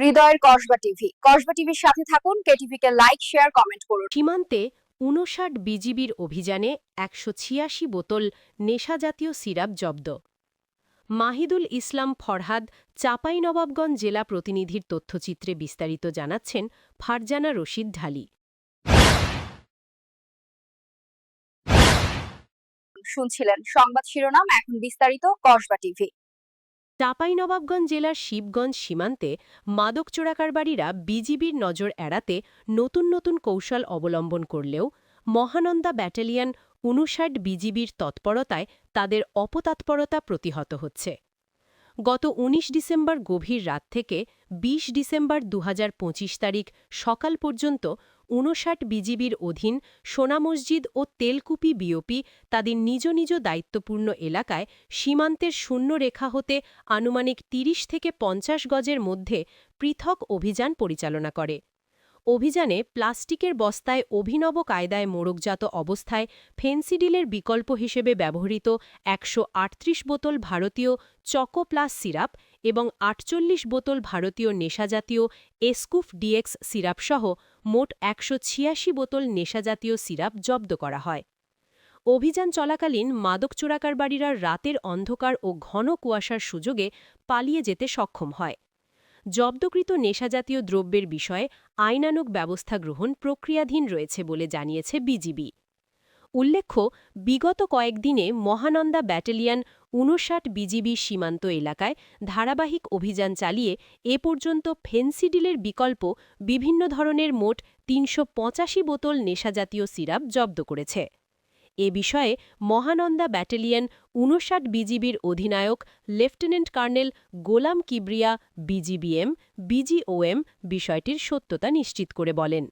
হৃদয়ের কসবা টিভি। কসবা টিভির সাথে থাকুন কেটিভি কে লাইক শেয়ার কমেন্ট করুন। সীমান্তে উনষাট বিজিবির অভিযানে একশো ছিয়াশি বোতল নেশাজাতীয় সিরাপ জব্দ। মাহিদুল ইসলাম ফরহাদ চাঁপাইনবাবগঞ্জ জেলা প্রতিনিধির তথ্যচিত্রে বিস্তারিত জানাচ্ছেন ফারজানা রশিদ ঢালি। শুনছিলেন সংবাদ শিরোনাম এখন বিস্তারিত কসবা টিভি। চাঁপাইনবাবগঞ্জ জেলার শিবগঞ্জ সীমান্তে মাদক চোরাকারবারীরা বিজিবির নজর এড়াতে নতুন নতুন কৌশল অবলম্বন করলেও মহানন্দা ব্যাটালিয়ন উনষাট বিজিবির তৎপরতায় তাদের অপতৎপরতা প্রতিহত হচ্ছে। গত ১৯ ডিসেম্বর গভীর রাত থেকে ২০ ডিসেম্বর দু হাজার পঁচিশ তারিখ সকাল পর্যন্ত উনষাট বিজিবির অধীন সোনা মসজিদ ও তেলকুপি বিওপি তাদের নিজ নিজ দায়িত্বপূর্ণ এলাকায় সীমান্তের শূন্য রেখা হতে আনুমানিক ৩০ থেকে পঞ্চাশ গজের মধ্যে পৃথক অভিযান পরিচালনা করে। অভিযানে প্লাস্টিকের বস্তায় অভিনব কায়দায় মোড়কজাত অবস্থায় ফেন্সিডিলের বিকল্প হিসেবে ব্যবহৃত একশো আটত্রিশ বোতল ভারতীয় চকোপ্লাস সিরাপ এবং আটচল্লিশ বোতল ভারতীয় নেশাজাতীয় এসকুফ ডিএক্স সিরাপসহ মোট একশো ছিয়াশি বোতল নেশাজাতীয় সিরাপ জব্দ করা হয়। অভিযান চলাকালীন মাদক চোরাকারবারীরা রাতের অন্ধকার ও ঘন কুয়াশার সুযোগে পালিয়ে যেতে সক্ষম হয়। জব্দকৃত নেশাজাতীয় দ্রব্যের বিষয়ে আইনানুক ব্যবস্থা গ্রহণ প্রক্রিয়াধীন রয়েছে বলে জানিয়েছে বিজিবি। উল্লেখ্য, বিগত কয়েকদিনে মহানন্দা ব্যাটালিয়ান উনষাট বিজিবি সীমান্ত এলাকায় ধারাবাহিক অভিযান চালিয়ে এ পর্যন্ত ফেন্সিডিলের বিকল্প বিভিন্ন ধরনের মোট তিনশো পঁচাশি বোতল নেশাজাতীয় সিরাপ জব্দ করেছে। এ বিষয়ে মহানন্দা ব্যাটালিয়ন উনষাট বিজিবির অধিনায়ক, lieutenant colonel Golam Kibria, BGBM, BGOM বিষয়টির সত্যতা নিশ্চিত করে বলেন।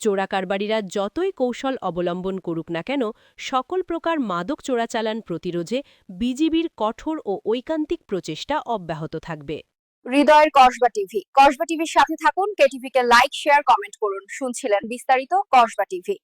চোরাকারবারীরা যতই কৌশল অবলম্বন করুক না কেন, সকল প্রকার মাদক চোরাচালান প্রতিরোধে বিজিবির কঠোর ও ঐকান্তিক প্রচেষ্টা অব্যাহত থাকবে। হৃদয়ের কসবা টিভি, কসবা টিভির সাথে থাকুন। কেটিভি কে লাইক, শেয়ার, কমেন্ট করুন। শুনছিলেন বিস্তারিত কসবা টিভি।